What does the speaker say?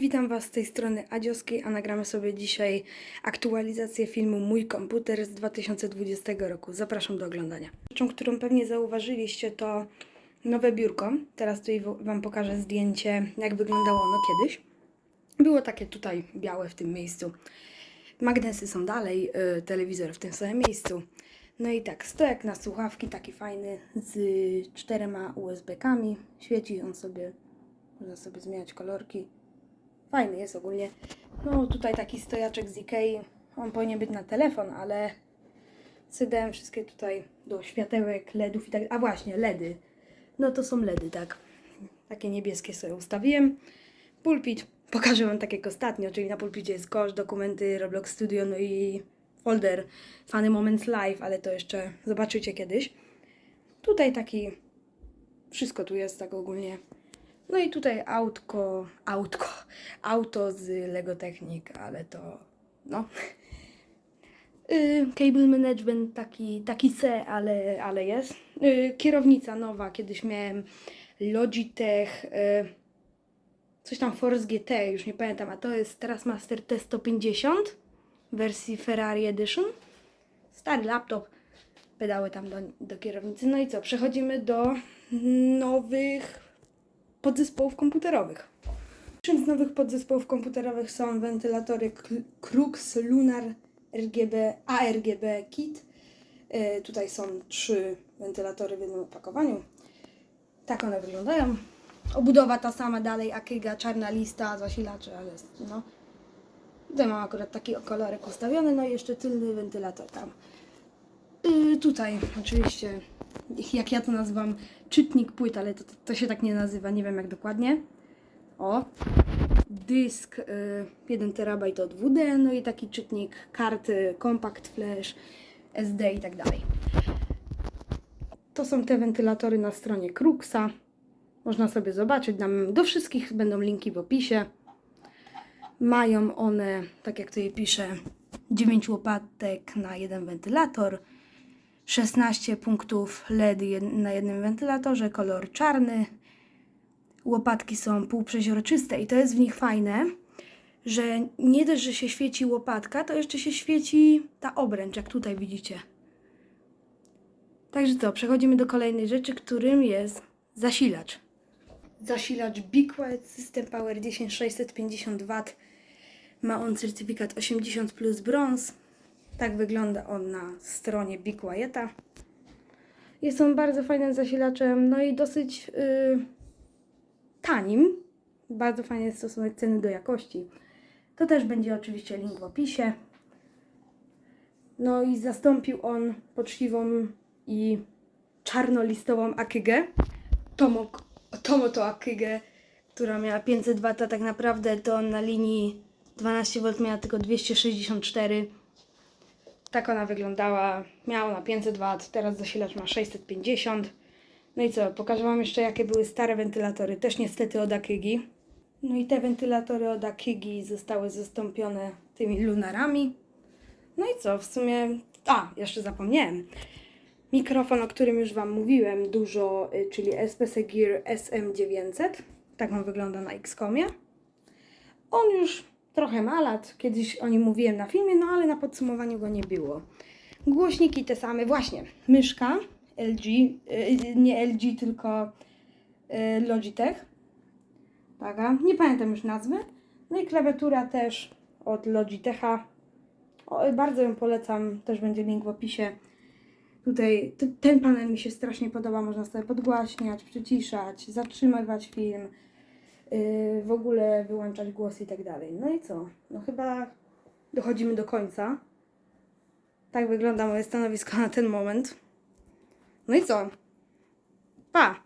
Witam Was z tej strony Adzioskiej, a nagramy sobie dzisiaj aktualizację filmu Mój komputer z 2020 roku. Zapraszam do oglądania. Rzeczą, którą pewnie zauważyliście, to nowe biurko. Teraz tutaj Wam pokażę zdjęcie, jak wyglądało ono kiedyś. Było takie tutaj białe w tym miejscu. Magnesy są dalej, y, telewizor w tym samym miejscu. No i tak, stojak na słuchawki, taki fajny, z czterema USB-kami. Świeci on sobie, można sobie zmieniać kolorki. Fajny jest ogólnie. No tutaj taki stojaczek z Ikei. On powinien być na telefon, ale sydałem wszystkie tutaj do światełek, LEDów i tak. A właśnie, LEDy. No to są LEDy, tak. Takie niebieskie sobie ustawiłem. Pulpit. Pokażę Wam tak jak ostatnio, czyli na pulpicie jest kosz, dokumenty, Roblox Studio, no i folder Funny Moments Live, ale to jeszcze zobaczycie kiedyś. Tutaj taki, wszystko tu jest tak ogólnie. No i tutaj autko, autko, auto z Lego Technic, ale to, no. Y, Cable management taki, taki C, ale, ale jest. Y, Kierownica nowa, kiedyś miałem Logitech, y, coś tam Force GT, już nie pamiętam, a to jest teraz Master T150 w wersji Ferrari Edition. Stary laptop, pedały tam do, do kierownicy. No i co, przechodzimy do nowych podzespołów komputerowych. Czym z nowych podzespołów komputerowych są wentylatory Krux Lunar RGB ARGB Kit. E, tutaj są trzy wentylatory w jednym opakowaniu. Tak one wyglądają. Obudowa ta sama dalej, Akiga, czarna lista, zasilacze, ale no. Tutaj mam akurat taki kolorek ustawiony, no i jeszcze tylny wentylator tam. Yy, tutaj oczywiście, jak ja to nazywam, czytnik płyt, ale to, to, się tak nie nazywa, nie wiem jak dokładnie. O, dysk y, 1 terabajt od WD, no i taki czytnik karty, compact flash, SD i tak dalej. To są te wentylatory na stronie Kruxa. Można sobie zobaczyć, dam, do wszystkich będą linki w opisie. Mają one, tak jak tutaj pisze, 9 łopatek na jeden wentylator, 16 punktów LED jed- na jednym wentylatorze, kolor czarny. Łopatki są półprzeźroczyste i to jest w nich fajne, że nie dość, że się świeci łopatka, to jeszcze się świeci ta obręcz, jak tutaj widzicie. Także co, przechodzimy do kolejnej rzeczy, którym jest zasilacz. Zasilacz Big System Power 10650 W. Ma on certyfikat 80 plus brąz. Tak wygląda on na stronie Big Quieta. Jest on bardzo fajnym zasilaczem, no i dosyć yy, tanim. Bardzo fajny jest stosunek ceny do jakości. To też będzie oczywiście link w opisie. No i zastąpił on poczciwą i czarnolistową Akygę. Tomo, Tomo to Akygę, która miała 500 W, tak naprawdę to na linii 12V miała tylko 264 tak ona wyglądała. Miała ona 500 W, teraz zasilacz ma 650. No i co, pokażę Wam jeszcze jakie były stare wentylatory, też niestety od Akigi. No i te wentylatory od Akigi zostały zastąpione tymi lunarami. No i co, w sumie... A, jeszcze zapomniałem. Mikrofon, o którym już Wam mówiłem dużo, y, czyli SPC Gear SM900. Tak on wygląda na XCOMie. On już trochę ma lat, kiedyś o nim mówiłem na filmie, no ale na podsumowaniu go nie było. Głośniki te same, właśnie, myszka LG, yy, nie LG, tylko yy, Logitech. Taka, nie pamiętam już nazwy. No i klawiatura też od Logitecha. O, bardzo ją polecam, też będzie link w opisie. Tutaj ten panel mi się strasznie podoba, można sobie podgłaśniać, przyciszać, zatrzymywać film w ogóle wyłączać głos i tak dalej. No i co? No chyba dochodzimy do końca. Tak wygląda moje stanowisko na ten moment. No i co? Pa!